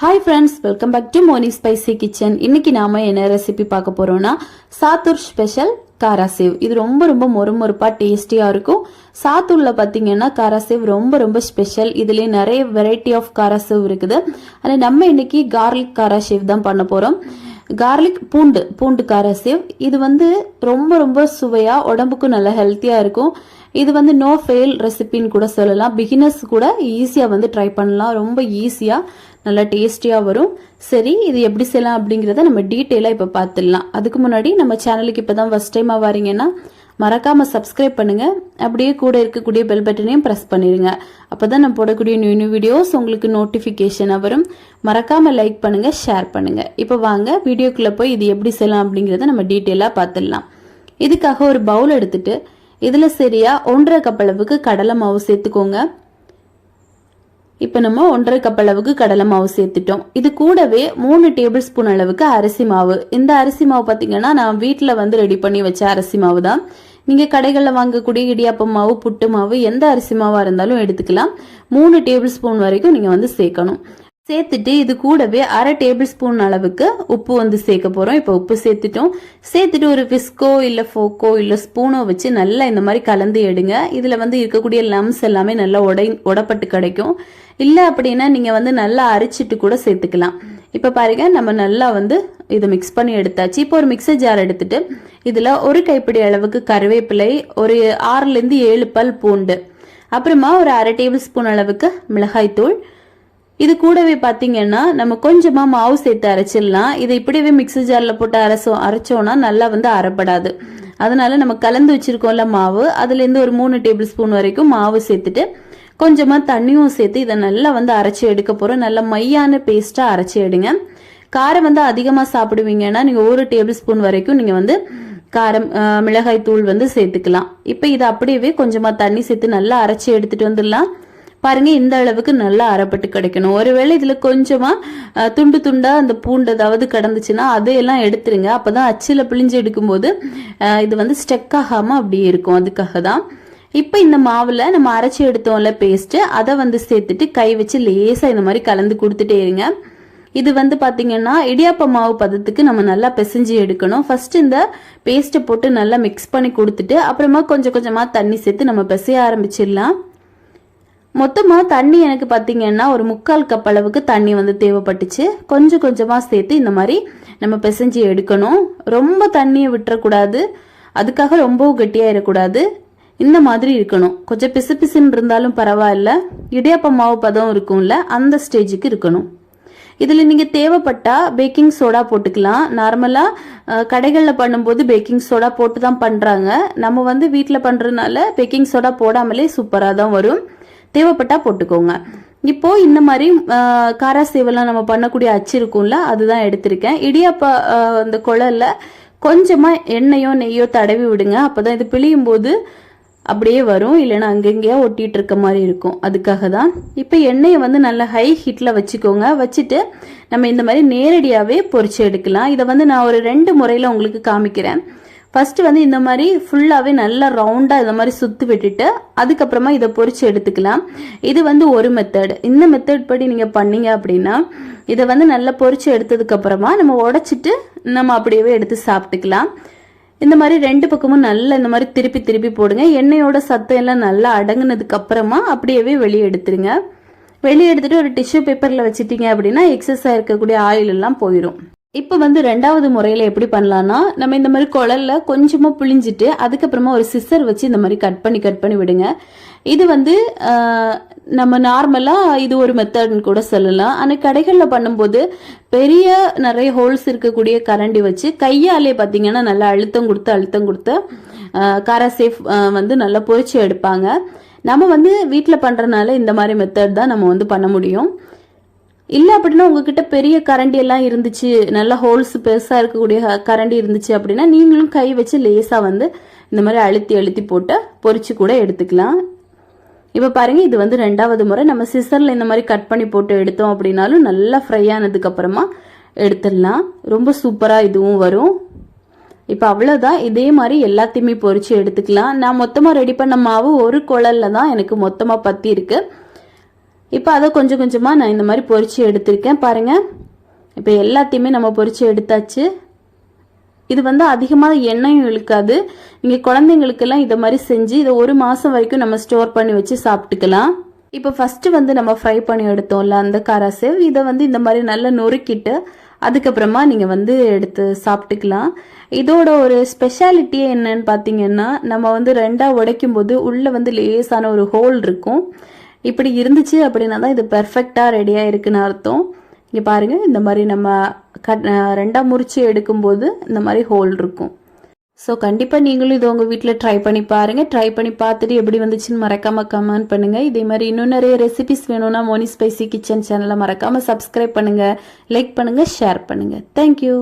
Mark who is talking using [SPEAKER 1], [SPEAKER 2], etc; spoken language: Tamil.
[SPEAKER 1] Hi friends welcome back to Moni spicy kitchen இன்னைக்கு நாம என்ன ரெசிபி பார்க்க போறோம்னா சாத்தூர் ஸ்பெஷல் காராசேவ். இது ரொம்ப ரொம்ப மொறுமொறுப்பா டேஸ்டியா இருக்கும். சாத்தூர்ல பாத்தீங்கன்னா காராசேவ் ரொம்ப ரொம்ப ஸ்பெஷல் இதுலயே நிறைய வெரைட்டி ஆஃப் காராசேவ் இருக்குது. ஆனால் நம்ம இன்னைக்கு கார்லிக் காராசேவ் தான் பண்ண போறோம். கார்லிக் பூண்டு பூண்டு காராசேவ் இது வந்து ரொம்ப ரொம்ப சுவையாக உடம்புக்கும் நல்ல ஹெல்த்தியாக இருக்கும். இது வந்து நோ ஃபெயில் ரெசிபின்னு கூட சொல்லலாம். பிகினர்ஸ் கூட ஈஸியாக வந்து ட்ரை பண்ணலாம். ரொம்ப ஈஸியாக நல்லா டேஸ்டியாக வரும். சரி இது எப்படி செய்யலாம் அப்படிங்கிறத நம்ம டீட்டெயிலாக இப்போ பார்த்துடலாம். அதுக்கு முன்னாடி நம்ம சேனலுக்கு இப்போ தான் ஃபஸ்ட் டைமாக வரீங்கன்னா மறக்காமல் சப்ஸ்கிரைப் பண்ணுங்கள் அப்படியே கூட இருக்கக்கூடிய பெல் பட்டனையும் ப்ரெஸ் பண்ணிடுங்க அப்போ தான் நான் போடக்கூடிய நியூ நியூ வீடியோஸ் உங்களுக்கு நோட்டிஃபிகேஷனாக வரும். மறக்காமல் லைக் பண்ணுங்கள் ஷேர் பண்ணுங்கள் இப்போ வாங்க வீடியோக்குள்ளே போய் இது எப்படி செய்யலாம் அப்படிங்கிறத நம்ம டீட்டெயிலாக பார்த்துடலாம். இதுக்காக ஒரு பவுல் எடுத்துட்டு இதில் சரியா ஒன்றரை கப் அளவுக்கு கடலை மாவு சேர்த்துக்கோங்க. இப்போ நம்ம ஒன்றரை கப் அளவுக்கு கடலை மாவு சேர்த்துட்டோம். இது கூடவே மூணு டேபிள் ஸ்பூன் அளவுக்கு அரிசி மாவு. இந்த அரிசி மாவு பார்த்தீங்கன்னா நான் வீட்டில் வந்து ரெடி பண்ணி வச்ச அரிசி மாவு தான் நீங்கள் கடைகளில் வாங்கக்கூடிய இடியாப்பம் மாவு புட்டு மாவு எந்த அரிசி மாவாக இருந்தாலும் எடுத்துக்கலாம். மூணு டேபிள் ஸ்பூன் வரைக்கும் நீங்கள் வந்து சேர்க்கணும். சேர்த்துட்டு இது கூடவே அரை டேபிள் ஸ்பூன் அளவுக்கு உப்பு வந்து சேர்க்க போகிறோம் இப்போ உப்பு சேர்த்துட்டோம். சேர்த்துட்டு ஒரு விஸ்கோ இல்லை ஃபோக்கோ இல்லை ஸ்பூனோ வச்சு நல்லா இந்த மாதிரி கலந்து எடுங்க. இதில் வந்து இருக்கக்கூடிய லம்ஸ் எல்லாமே நல்லா உடை உடப்பட்டு கிடைக்கும். இல்லை அப்படின்னா நீங்கள் வந்து நல்லா அரைச்சிட்டு கூட சேர்த்துக்கலாம். இப்போ பாருங்க நம்ம நல்லா வந்து இதை மிக்ஸ் பண்ணி எடுத்தாச்சு. இப்போ ஒரு மிக்சர் ஜார் எடுத்துட்டு இதில் ஒரு கைப்பிடி அளவுக்கு கருவேப்பிலை ஒரு ஆறுலேருந்து ஏழு பல் பூண்டு அப்புறமா ஒரு அரை டேபிள் ஸ்பூன் அளவுக்கு மிளகாய்த்தூள் இது கூடவே பார்த்தீங்கன்னா நம்ம கொஞ்சமாக மாவு சேர்த்து அரைச்சிடலாம். இதை இப்படியே மிக்ஸி ஜாரில் போட்டு அரைச்சோம் அரைச்சோன்னா நல்லா வந்து அரைப்படாது. அதனால நம்ம கலந்து வச்சிருக்கோம்ல மாவு அதுலேருந்து ஒரு மூணு டேபிள் ஸ்பூன் வரைக்கும் மாவு சேர்த்துட்டு கொஞ்சமாக தண்ணியும் சேர்த்து இதை நல்லா வந்து அரைச்சி எடுக்க போகிறோம் நல்லா மையான பேஸ்ட்டாக அரைச்சி எடுங்க. காரம் வந்து அதிகமாக சாப்பிடுவீங்கன்னா நீங்கள் ஒரு டேபிள் ஸ்பூன் வரைக்கும் நீங்கள் வந்து காரம் மிளகாய் தூள் வந்து சேர்த்துக்கலாம். இப்போ இதை அப்படியே கொஞ்சமாக தண்ணி சேர்த்து நல்லா அரைச்சி எடுத்துட்டு வந்துடலாம். பாருங்க இந்த அளவுக்கு நல்லா அரைப்பட்டு கிடைக்கணும். ஒருவேளை இதுல கொஞ்சமா துண்டு துண்டா அந்த பூண்டு ஏதாவது கிடந்துச்சுன்னா அதையெல்லாம் எடுத்துருங்க. அப்பதான் அச்சில பிழிஞ்சு எடுக்கும்போது இது வந்து ஸ்டெக் ஆகாம அப்படியே இருக்கும். அதுக்காக தான். இப்போ இந்த மாவில் நம்ம அரைச்சி எடுத்தோம்ல பேஸ்ட்டு அதை வந்து சேர்த்துட்டு கை வச்சு லேசாக இந்த மாதிரி கலந்து கொடுத்துட்டே இருங்க. இது வந்து பார்த்தீங்கன்னா இடியாப்ப மாவு பதத்துக்கு நம்ம நல்லா பிசைஞ்சு எடுக்கணும். ஃபர்ஸ்ட் இந்த பேஸ்ட்டை போட்டு நல்லா மிக்ஸ் பண்ணி கொடுத்துட்டு அப்புறமா கொஞ்சம் கொஞ்சமாக தண்ணி சேர்த்து நம்ம பிசைய ஆரம்பிச்சிடலாம். மொத்தமாக தண்ணி எனக்கு பார்த்தீங்கன்னா ஒரு முக்கால் கப் அளவுக்கு தண்ணி வந்து தேவைப்பட்டுச்சு. கொஞ்சம் கொஞ்சமாக சேர்த்து இந்த மாதிரி நம்ம பிசைஞ்சு எடுக்கணும். ரொம்ப தண்ணியை விட்டுறக்கூடாது. அதுக்காக ரொம்பவும் கெட்டியாயிடக்கூடாது இந்த மாதிரி இருக்கணும். கொஞ்சம் பிசு பிசுன்னு இருந்தாலும் பரவாயில்ல. இடியாப்ப மாவு பதம் இருக்கும்ல அந்த ஸ்டேஜுக்கு இருக்கணும். இதில் நீங்கள் தேவைப்பட்டா பேக்கிங் சோடா போட்டுக்கலாம். நார்மலாக கடைகளில் பண்ணும்போது பேக்கிங் சோடா போட்டு தான் பண்ணுறாங்க நம்ம வந்து வீட்டில் பண்ணுறதுனால பேக்கிங் சோடா போடாமலே சூப்பராக தான் வரும். தேவைப்பட்டா போட்டுக்கோங்க. இப்போ இந்த மாதிரி காரா சேவெல்லாம் நம்ம பண்ணக்கூடிய அச்சு இருக்கும்ல அதுதான் எடுத்திருக்கேன். இடியாப்பா அந்த குழல்ல கொஞ்சமாக எண்ணெயோ நெய்யோ தடவி விடுங்க. அப்போதான் இது பிழியும் போது அப்படியே வரும். இல்லைன்னா அங்கங்கேயே ஒட்டிட்டு இருக்க மாதிரி இருக்கும். அதுக்காக தான் இப்போ எண்ணெயை வந்து நல்ல ஹை ஹீட்டில் வச்சுக்கோங்க. வச்சுட்டு நம்ம இந்த மாதிரி நேரடியாகவே பொறிச்சு எடுக்கலாம். இதை வந்து நான் ஒரு ரெண்டு முறையில் உங்களுக்கு காமிக்கிறேன். ஃபஸ்ட்டு வந்து இந்த மாதிரி ஃபுல்லாகவே நல்லா ரவுண்டாக இந்த மாதிரி சுற்றி விட்டுட்டு அதுக்கப்புறமா இதை பொறிச்சு எடுத்துக்கலாம். இது வந்து ஒரு மெத்தட் இந்த மெத்தட் படி நீங்கள் பண்ணீங்க அப்படின்னா இதை வந்து நல்லா பொறிச்சு எடுத்ததுக்கப்புறமா நம்ம உடச்சிட்டு நம்ம அப்படியே எடுத்து சாப்பிட்டுக்கலாம். இந்த மாதிரி ரெண்டு பக்கமும் நல்லா இந்த மாதிரி திருப்பி திருப்பி போடுங்க. எண்ணெயோட சத்தம் எல்லாம் நல்லா அடங்கினதுக்கு அப்புறமா அப்படியே வெளியே எடுத்துருங்க. வெளியே எடுத்துட்டு ஒரு டிஷ்யூ பேப்பரில் வச்சுட்டீங்க அப்படின்னா எக்ஸஸ் இருக்கக்கூடிய ஆயில் எல்லாம் போயிடும் இப்போ வந்து ரெண்டாவது முறையில் எப்படி பண்ணலான்னா நம்ம இந்த மாதிரி குழல்ல கொஞ்சமாக புளிஞ்சிட்டு அதுக்கப்புறமா ஒரு சிஸ்ஸர் வச்சு இந்த மாதிரி கட் பண்ணி கட் பண்ணி விடுங்க. இது வந்து நம்ம நார்மலாக இது ஒரு மெத்தட்னு கூட சொல்லலாம். ஆனால் கடைகளில் பண்ணும்போது பெரிய நிறைய ஹோல்ஸ் இருக்கக்கூடிய கரண்டி வச்சு கையாலே பார்த்தீங்கன்னா நல்லா அழுத்தம் கொடுத்து அழுத்தம் கொடுத்து காரா சேஃப் வந்து நல்லா பொறிச்சு எடுப்பாங்க. நம்ம வந்து வீட்டில் பண்ணுறதுனால இந்த மாதிரி மெத்தட் தான் நம்ம வந்து பண்ண முடியும். இல்லை அப்படின்னா உங்ககிட்ட பெரிய கரண்டி எல்லாம் இருந்துச்சு நல்ல ஹோல்ஸ் பெருசாக இருக்கக்கூடிய கரண்டி இருந்துச்சு அப்படின்னா நீங்களும் கை வச்சு லேசாக வந்து இந்த மாதிரி அழுத்தி அழுத்தி போட்டு பொறிச்சு கூட எடுத்துக்கலாம். இப்போ பாருங்க இது வந்து ரெண்டாவது முறை. நம்ம சிசரில் இந்த மாதிரி கட் பண்ணி போட்டு எடுத்தோம் அப்படின்னாலும் நல்லா ஃப்ரை ஆனதுக்கு அப்புறமா எடுத்துடலாம். ரொம்ப சூப்பராக இதுவும் வரும். இப்போ அவ்வளோதான் இதே மாதிரி எல்லாத்தையுமே பொறிச்சு எடுத்துக்கலாம். நான் மொத்தமாக ரெடி பண்ண மாவு ஒரு குழல்ல தான் எனக்கு மொத்தமாக பற்றி இருக்குது இப்போ அதை கொஞ்சம் கொஞ்சமாக நான் இந்த மாதிரி பொரிச்சு எடுத்திருக்கேன். பாருங்கள் இப்போ எல்லாத்தையுமே நம்ம பொறிச்சு எடுத்தாச்சு. இது வந்து அதிகமாக எண்ணெயும் இழுக்காது. நீங்கள் குழந்தைங்களுக்கெல்லாம் இதை மாதிரி செஞ்சு இதை ஒரு மாதம் வரைக்கும் நம்ம ஸ்டோர் பண்ணி வச்சு சாப்பிட்டுக்கலாம். இப்போ ஃபஸ்ட்டு வந்து நம்ம ஃப்ரை பண்ணி எடுத்தோம்ல அந்த காராசேவ். இதை வந்து இந்த மாதிரி நல்லா நொறுக்கிட்டு அதுக்கப்புறமா நீங்கள் வந்து எடுத்து சாப்பிட்டுக்கலாம். இதோட ஒரு ஸ்பெஷாலிட்டியே என்னன்னு பார்த்தீங்கன்னா நம்ம வந்து ரெண்டாக உடைக்கும் போது உள்ளே வந்து லேசான ஒரு ஹோல் இருக்கும். இப்படி இருந்துச்சு அப்படின்னா தான் இது பெர்ஃபெக்டாக ரெடியாக இருக்குன்னு அர்த்தம். இங்கே பாருங்கள் இந்த மாதிரி நம்ம கட் ரெண்டாக முறிச்சு எடுக்கும்போது இந்த மாதிரி ஹோல் இருக்கும். ஸோ கண்டிப்பாக நீங்களும் இது உங்கள் வீட்டில் ட்ரை பண்ணி பாருங்கள் ட்ரை பண்ணி பார்த்துட்டு எப்படி வந்துச்சுன்னு மறக்காமல் கமெண்ட் பண்ணுங்கள் இதே மாதிரி இன்னும் நிறைய ரெசிபிஸ் வேணும்னா மோனி ஸ்பைசி கிச்சன் சேனலை மறக்காமல் சப்ஸ்கிரைப் பண்ணுங்கள் லைக் பண்ணுங்கள் ஷேர் பண்ணுங்கள் தேங்க்யூ